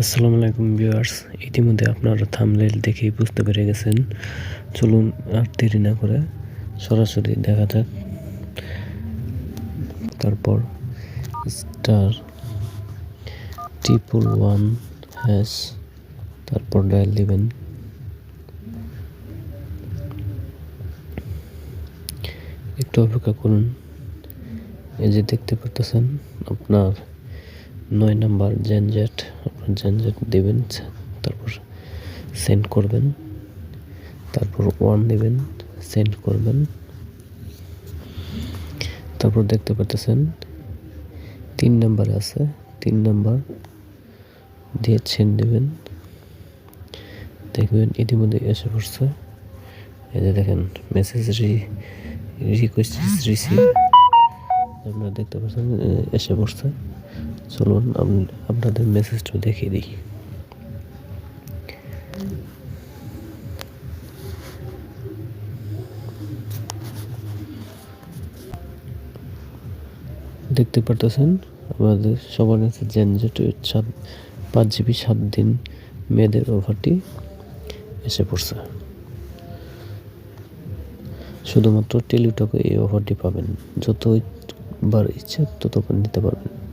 আসসালামু আলাইকুম ভিউয়ার্স। ইতিমধ্যে আপনারা থামনেল দেখেই বুঝতে পেরে গেছেন। চলুন আর দেরি না করে সরাসরি দেখা যাক। তারপর স্টার ট্রিপল ওয়ান হ্যাশ তারপর ডায়াল দিবেন। একটু অপেক্ষা করুন। এই যে দেখতে পারতেছেন, আপনার নয় নাম্বার জেনজেট আপনার জেনজেট দেবেন, তারপর সেন্ড করবেন, তারপর ওয়ান দেবেন সেন্ড করবেন। তারপর দেখতে পাচ্ছেন, তিন নাম্বার আছে, তিন নাম্বার দিয়ে সেন্ড দেবেন। দেখবেন ইতিমধ্যে এসে পড়ছে। এই যে দেখেন মেসেজ রি রিকোয়েস্ট রিসিভ আপনারা দেখতে পাচ্ছেন এসে পড়ছে চলুন আপ- আপনাদের মেসেজটা দেখিয়ে দিই। দেখতে পারতেছেন, আমাদের সবার কাছে জেনজেট সাত, পাঁচ জিবি সাত দিন মেয়েদের অফারটি এসে পড়ছে। শুধুমাত্র টেলিটকে এই অফারটি পাবেন। যতবার ইচ্ছে তত নিতে পারবেন